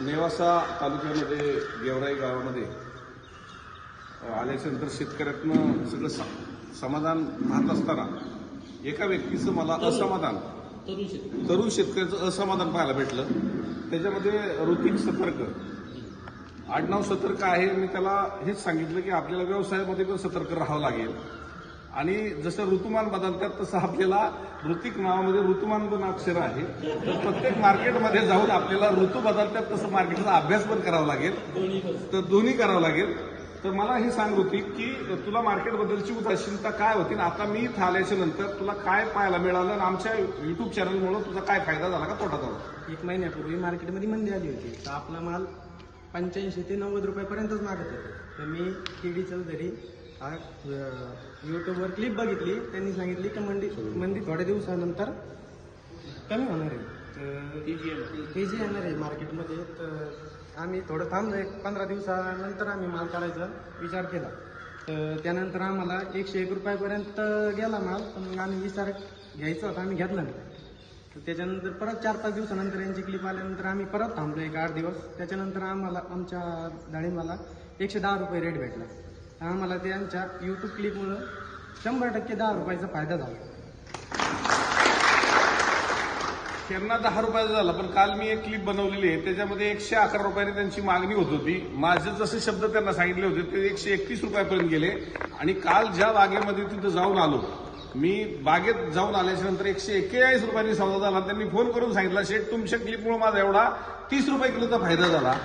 नेवासा तालुक्यामध्ये गेवराई गावामध्ये अ, आल्याच्यानंतर शेतकऱ्यातनं सगळं समाधान राहत असताना एका व्यक्तीचं मला असमाधान तरुण शेतकऱ्याचं असमाधान पाहायला भेटलं. त्याच्यामध्ये ऋतिक सतर्क. आडनाव सतर्क आहे मी त्याला हेच सांगितलं की आपल्याला व्यवसायामध्ये पण सतर्क राहावं लागेल. आणि जसं ऋतुमान बदलतात तसं आपल्याला ऋतिक नावामध्ये ऋतुमान पण अक्षर आहे तर प्रत्येक मार्केटमध्ये जाऊन आपल्याला ऋतू बदलतात तसं मार्केटचा अभ्यास पण करावा लागेल. तर दोन्ही करावं लागेल. तर मला हे सांग होती की तुला मार्केटबद्दलची उदासीनता काय होती? आता मी इथं आल्याच्यानंतर तुला काय पाहायला मिळालं? आणि आमच्या युट्यूब चॅनलमुळे तुझा काय फायदा झाला का तोटा झाला एक महिन्यापूर्वी मार्केटमध्ये मंदी आली होती. तर आपला माल पंच्याऐंशी ते नव्वद रुपयापर्यंतच मागत होते. तर मी केडी जरी यूट्यूबवर क्लिप बघितली. त्यांनी सांगितली की मंदी मंदी थोड्या दिवसानंतर कमी होणार आहे. तर जे येणार आहे. मार्केटमध्ये तर आम्ही थोडं थांबलो एक पंधरा दिवसानंतर आम्ही माल काढायचा विचार केला. तर त्यानंतर आम्हाला एकशे एक रुपयापर्यंत गेला माल पण मग आम्ही विचार घ्यायचा होता. आम्ही घेतला नाही. तर त्याच्यानंतर परत चार पाच दिवसानंतर यांची क्लिप आल्यानंतर आम्ही परत थांबलो एक आठ दिवस. त्याच्यानंतर आम्हाला आमच्या डाळिंबाला एकशे दहा रुपये रेट भेटला. आम्हाला त्यांच्या यूट्यूब क्लिपमुळं शंभर टक्के दहा रुपयाचा फायदा झाला. त्यांना दहा रुपयाचा झाला पण काल मी एक क्लिप बनवलेली आहे. त्याच्यामध्ये एकशे अकरा रुपयाने त्यांची मागणी होत होती. माझे जसे शब्द त्यांना सांगितले होते ते एकशे एकतीस रुपयापर्यंत गेले. आणि काल ज्या बागेमध्ये तिथं जाऊन आलो मी बागेत जाऊन आल्याच्यानंतर एकशे एक्केचाळीस रुपयांनी सौदा झाला. त्यांनी फोन करून सांगितला शेठ तुमच्या क्लिपमुळे माझा एवढा तीस रुपये किलोचा फायदा झाला.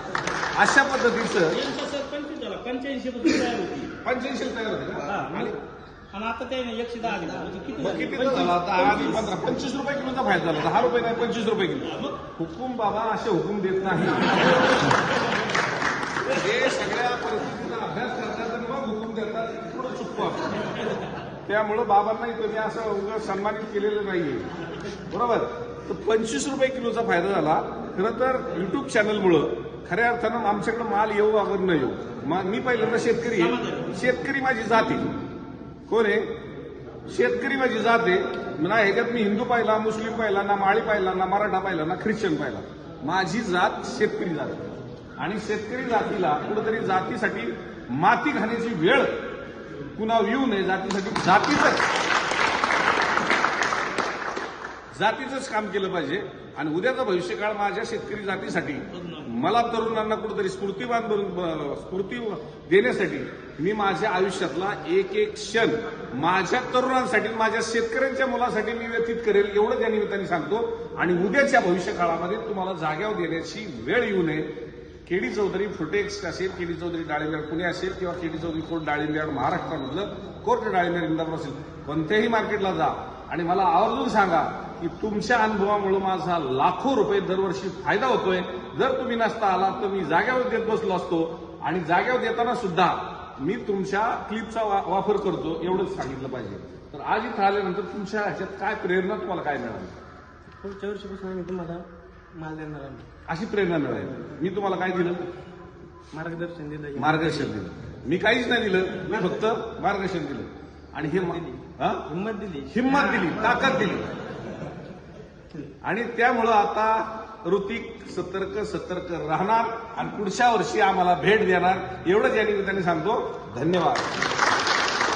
अशा पद्धतीचं यांचा सर पंचवीस झाला पंच्याऐंशी रुपये तयार होती. पंच्याऐंशी तयार होते का? आणि आणि आणि आता ते एकशे दहा दिला म्हणजे किती मग झाले? किती झाला? आता आधी पंधरा. पंचवीस रुपये किलोचा फायदा झाला. दहा रुपये नाही पंचवीस रुपये किलो. हुकूम बाबा असे हुकूम देत नाही. हे सगळ्या परिस्थितीचा अभ्यास करतात आणि मग हुकूम देतात. पुढे चुकतो आपण त्यामुळं बाबांनाही तुम्ही असं उगाच सन्मानित केलेलं नाहीये. बरोबर? तर पंचवीस रुपये किलोचा फायदा झाला. खरं तर युट्यूब चॅनलमुळं खऱ्या अर्थानं आमच्याकडे माल येऊ अगर न येऊ. मा- पहिल्यांदा शेतकरी आहे. शेतकरी माझी जाती कोण आहे? शेतकरी माझी जात आहे. ना ह्याच्यात मी हिंदू पाहिला मुस्लिम पाहिला ना माळी पाहिला ना मराठा पाहिला ना ख्रिश्चन पाहिला. माझी जात शेतकरी जात. आणि शेतकरी जातीला कुठेतरी जातीसाठी माती खाण्याची वेळ कुणा येऊ नये. जातीसाठी जातीच जातीचंच काम केलं पाहिजे. आणि उद्याचा भविष्यकाळ माझ्या शेतकरी जातीसाठी. मला तरुणांना कुठेतरी स्फूर्तीवान बनून स्फूर्ती देण्यासाठी मी माझ्या आयुष्यातला एक एक क्षण माझ्या तरुणांसाठी माझ्या शेतकऱ्यांच्या मुलासाठी मी व्यतीत करेल एवढं त्या निमित्ताने सांगतो. आणि उद्याच्या भविष्य काळामध्ये तुम्हाला जाग्यावर देण्याची वेळ येऊ नये. केडी चौधरी फुटेक्स असेल केडी चौधरी डाळिंब्याड पुणे असेल किंवा केडी चौधरी कोर्ट डाळिंब्याड महाराष्ट्रामधलं कोर्ट डाळिंब्याड इंदापूर असेल. कोणत्याही मार्केटला जा आणि मला आवर्जून सांगा की तुमच्या अनुभवामुळे माझा लाखो रुपये दरवर्षी फायदा होतोय. जर तुम्ही नसता आला तर मी जाग्यावर देत बसलो असतो. आणि जाग्यावर देताना सुद्धा मी तुमच्या क्लिपचा वा- वापर करतो एवढंच सांगितलं पाहिजे. तर आज इथं आल्यानंतर तुमच्या ह्याच्यात काय प्रेरणा तुम्हाला काय मिळाली? पुढच्या वर्षीपासून आम्ही तुम्हाला माल देणार अशी प्रेरणा मिळाली. मी तुम्हाला काय दिलं? मार्गदर्शन दिलं. मार्गदर्शन दिलं. मी काहीच नाही दिलं. मी फक्त मार्गदर्शन दिलं. आणि हे मा- हा? हिंमत दिली. हिंमत दिली. ताकद दिली. आणि त्यामुळं आता ऋतिक सतर्क सतर्क राहणार आणि पुढच्या वर्षी आम्हाला भेट देणार. एवढंच या निमित्ताने सांगतो. धन्यवाद.